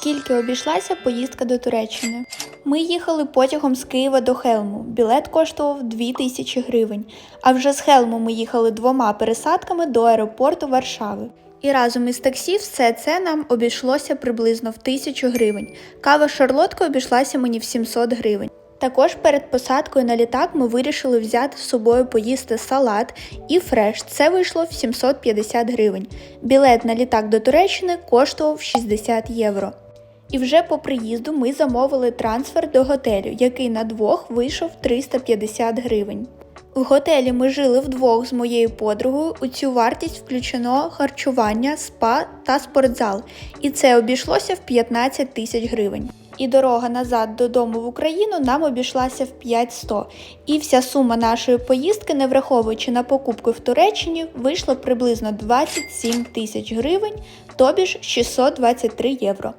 Скільки обійшлася поїздка до Туреччини? Ми їхали потягом з Києва до Хелму. Білет коштував 2000 гривень. А вже з Хелму ми їхали двома пересадками до аеропорту Варшави. І разом із таксі все це нам обійшлося приблизно в 1000 гривень. Кава шарлотка обійшлася мені в 700 гривень. Також перед посадкою на літак ми вирішили взяти з собою поїсти салат і фреш. Це вийшло в 750 гривень. Білет на літак до Туреччини коштував 60 євро. І вже по приїзду ми замовили трансфер до готелю, який на двох вийшов 350 гривень. В готелі ми жили вдвох з моєю подругою. У цю вартість включено харчування, спа та спортзал, і це обійшлося в 15 тисяч гривень. І дорога назад додому в Україну нам обійшлася в 5100. І вся сума нашої поїздки, не враховуючи на покупки в Туреччині, вийшла приблизно 27 тисяч гривень, тобі ж 623 євро.